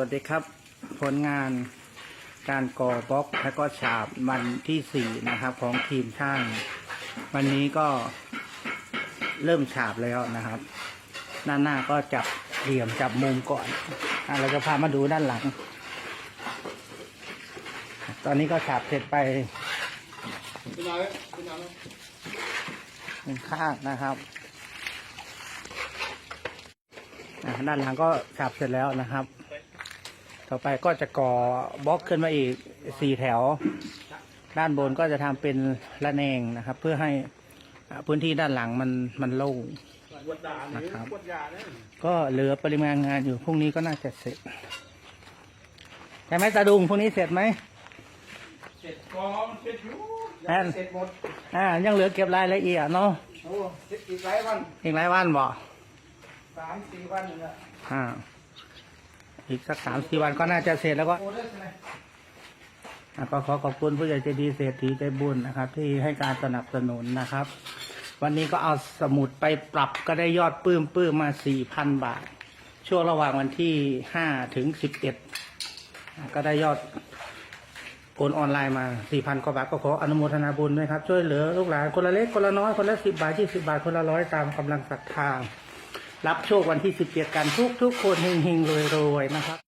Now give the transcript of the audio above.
วัสดีครับ ผลงานการก่อบล็อกและก็ฉาบวันที่สี่นะครับ ของทีมช่าง วันนี้ก็เริ่มฉาบแล้วนะครับ ด้านหน้าก็จับเหลี่ยมจับมุมก่อนอเราจะพามาดูด้านหลัง ตอนนี้ก็ฉาบเสร็จไปเป็นอะไรเป็นอะไรหนึ่งข้างนะครับด้านหลังก็ฉาบเสร็จแล้วนะครับ ต่อไปก็จะก่อบล็อกขึ้นมาอีกสี่แถว ด้านบนก็จะทำเป็นระแนงนะครับ เพื่อให้อ่าพื้นที่ด้านหลังมันมันโล่งปวดด่าเนี่ยนะครับปวดยาเนี่ยก็เหลือปริมาณงานอยู่พรุ่งนี้ก็น่าจะเสร็จใช่ไหมตาดุงพรุ่งนี้เสร็จไหมเสร็จกองเสร็จอยู่แอนเสร็จหมดอ่ายังเหลือเก็บรายละเอียดเนาะโอ้เสร็จอีกหลายวันอีกหลายวันบ่สามสี่วันนี่แหละอ่า อีกสักสามสี่วันก็น่าจะเสร็จแล้วก็โอ้ได้ใช่ไหมอะก็ขอขอบคุณผู้ใหญ่ใจดีเศรษฐีใจบุญนะครับ ที่ให้การสนับสนุนนะครับ วันนี้ก็เอาสมุดไปปรับก็ได้ยอดปื้มปื้มมาสี่พันบาท ช่วงระหว่างวันที่ห้าถึงสิบเอ็ดก็ได้ยอดโอนออนไลน์มาสี่พันกว่าบาทก็ขออนุโมทนาบุญด้วยครับ ช่วยเหลือลูกหลานคนละเล็กคนละน้อยคนละสิบบาทยี่สิบาทคนละร้อยตามกำลังศรัทธา รับโชควันที่สิบเจ็ดกันทุกทุกคนเฮงๆรวยๆนะครับ